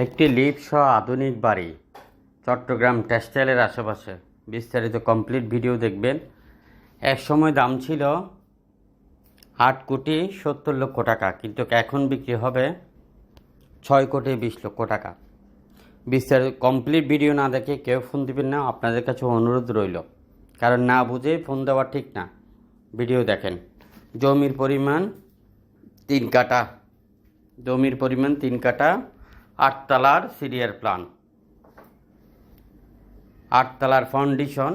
একটি লিফট সহ আধুনিক বাড়ি, চট্টগ্রাম টেক্সটাইলের আশেপাশে। বিস্তারিত কমপ্লিট ভিডিও দেখবেন। এক সময় দাম ছিল আট কোটি সত্তর লক্ষ টাকা, কিন্তু এখন বিক্রি হবে ছয় কোটি বিশ লক্ষ টাকা। বিস্তারিত কমপ্লিট ভিডিও না দেখে কেউ ফোন দিবেন না, আপনাদের কাছে অনুরোধ রইল। কারণ না বুঝে ফোন দেওয়া ঠিক না। ভিডিও দেখেন। জমির পরিমাণ তিন কাটা জমির পরিমাণ তিন কাটা আটতলার সিরিয়ার প্ল্যান আটতলার ফাউন্ডেশন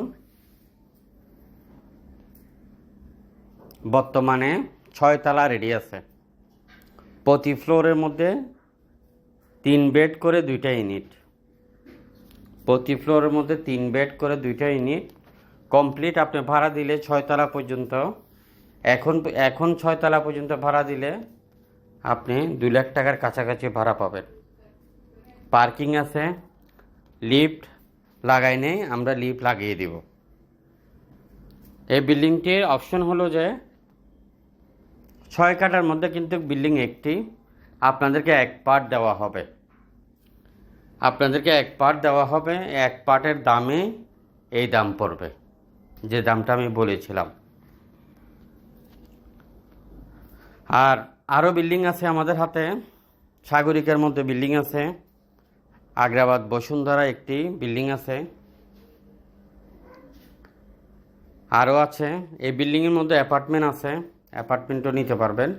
বর্তমানে ছয়তলা রেডি আছে। প্রতি ফ্লোরের মধ্যে তিন বেড করে দুইটা ইউনিট। প্রতি ফ্লোরের মধ্যে তিন বেড করে দুইটা ইউনিট। কমপ্লিট আপনি ভাড়া দিলে ছয়তলা পর্যন্ত। এখন এখন ছয়তলা পর্যন্ত ভাড়া দিলে আপনি দু লাখ টাকার কাছাকাছি ভাড়া পাবেন। পার্কিং আছে, লিফট লাগাই নেই, আমরা লিফট লাগিয়ে দিব। এই বিল্ডিংটির অপশন হলো যে, ছয় কাটার মধ্যে কিন্তু বিল্ডিং একটি, আপনাদেরকে এক পার্ট দেওয়া হবে। আপনাদেরকে এক পার্ট দেওয়া হবে, এক পার্টের দামে এই দাম পড়বে, যে দামটা আমি বলেছিলাম। আর আরও বিল্ডিং আছে আমাদের হাতে, সাগরিকার মধ্যে বিল্ডিং আছে। আগ্রাবাদ বসুন্ধরা একটি বিল্ডিং আছে। আরও আছে। এই বিল্ডিংয়ের মধ্যে অ্যাপার্টমেন্ট আছে। অ্যাপার্টমেন্টও নিতে পারবেন।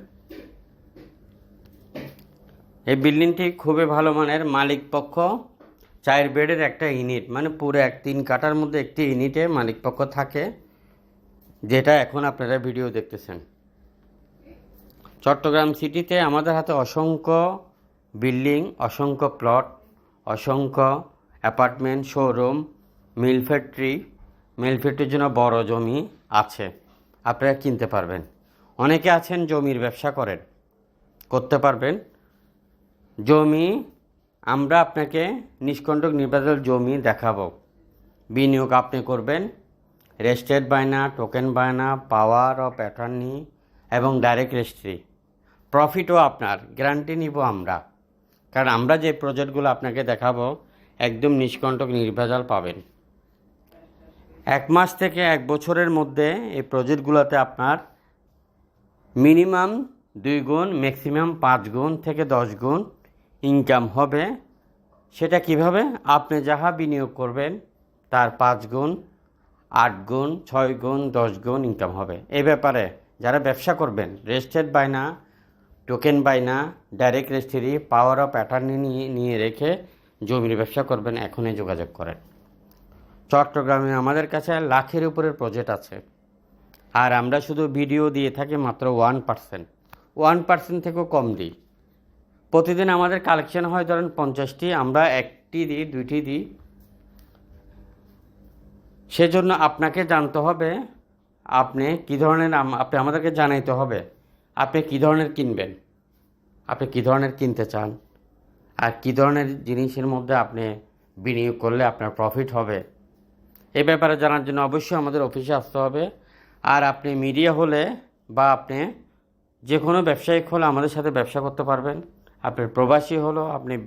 এই বিল্ডিংটি খুবই ভালো মানের মালিক পক্ষ চার বেডের একটা ইউনিট মানে পুরো এক তিন কাটার মধ্যে একটি ইউনিটে মালিক পক্ষ থাকে, যেটা এখন আপনারা ভিডিও দেখতেছেন। চট্টগ্রাম সিটিতে আমাদের হাতে অসংখ্য বিল্ডিং, অসংখ্য প্লট। অসংখ্য apartment, showroom, mill factory. Mill ফ্যাক্টরির জন্য বড় জমি আছে। আপনারা কিনতে পারবেন। অনেকে আছেন জমির ব্যবসা করেন। করতে পারবেন। জমি, আমরা আপনাকে নিষ্কণ্টক নির্বাচন জমি দেখাবো। বিনিয়োগ আপনি করবেন। রেজিস্টার্ড বায়না, টোকেন বায়না, পাওয়ার অফ অ্যাটর্নি এবং ডাইরেক্ট রেজিস্ট্রি। প্রফিটও আপনার, গ্যারান্টি নিব আমরা। কারণ আমরা যে প্রজেক্টগুলো আপনাকে দেখাবো, একদম নিষ্কণ্টক নির্ভেজাল পাবেন। এক মাস থেকে এক বছরের মধ্যে এই প্রজেক্টগুলোতে আপনার মিনিমাম দুই গুণ, ম্যাক্সিমাম পাঁচ গুণ থেকে দশ গুণ ইনকাম হবে। সেটা কীভাবে? আপনি যাহা বিনিয়োগ করবেন, তার পাঁচ গুণ, আট গুণ, ছয় গুণ, দশ গুণ ইনকাম হবে। এ ব্যাপারে যারা ব্যবসা করবেন রেজিস্টার্ড বায়না টোকেন বায়না direct registry, power of attorney নিয়ে নিয়ে রেখে জমির ব্যবসা করবেন, এখনই যোগাযোগ করেন। চট্টগ্রামে আমাদের কাছে লাখের উপরের প্রজেক্ট আছে। আর আমরা শুধু ভিডিও দিয়ে থাকি মাত্র ওয়ান পার্সেন্ট ওয়ান পার্সেন্ট থেকেও কম দিই। প্রতিদিন আমাদের কালেকশন হয় ধরেন পঞ্চাশটি, আমরা একটি দিই, দুইটি দিই। সেজন্য আপনাকে জানতে হবে, আপনি কী ধরনের আপনি আমাদেরকে জানাইতে হবে। আপনি কী ধরনের কিনবেন? আপনি কী ধরনের কিনতে চান? আর কী ধরনের জিনিসের মধ্যে আপনি বিনিয়োগ করলে আপনার প্রফিট হবে? এ ব্যাপারে জানার জন্য অবশ্যই আমাদের অফিসে আসতে হবে। আর আপনি মিডিয়া হলে বা আপনি যে কোনো ব্যবসায়িক হলে আমাদের সাথে ব্যবসা করতে পারবেন। আপনি প্রবাসী হলো আপনি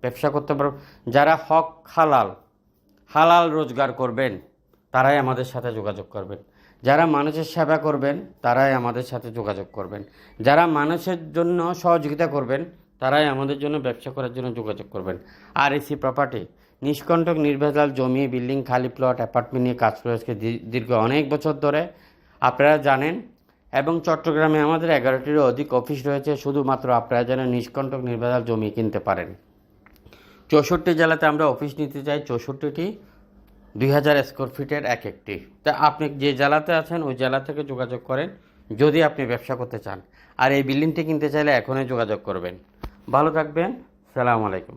ব্যবসা করতে পারবেন। যারা হক, হালাল হালাল রোজগার করবেন, তারাই আমাদের সাথে যোগাযোগ করবেন। যারা মানুষের সেবা করবেন, তারাই আমাদের সাথে যোগাযোগ করবেন। যারা মানুষের জন্য সহযোগিতা করবেন, তারাই আমাদের জন্য ব্যবসা করার জন্য যোগাযোগ করবেন। আর এসি প্রপার্টি নিষ্কণ্টক নির্ভেজাল জমি, বিল্ডিং, খালি প্লট অ্যাপার্টমেন্ট নিয়ে কাজ করে দীর্ঘ অনেক বছর ধরে। আপনারা জানেন, এবং চট্টগ্রামে আমাদের এগারোটিরও অধিক অফিস রয়েছে, শুধুমাত্র আপনারা যেন নিষ্কণ্টক নির্ভেজাল জমি কিনতে পারেন। চৌষট্টি জেলাতে আমরা অফিস নিতে চাই, চৌষট্টিটি। দুই হাজার স্কোয়ার ফিটের এক একটি। তা আপনি যে জেলাতে আছেন, ওই জেলা থেকে যোগাযোগ করেন, যদি আপনি ব্যবসা করতে চান। আর এই বিল্ডিংটি কিনতে চাইলে এখনই যোগাযোগ করবেন। ভালো থাকবেন, সালাম আলাইকুম।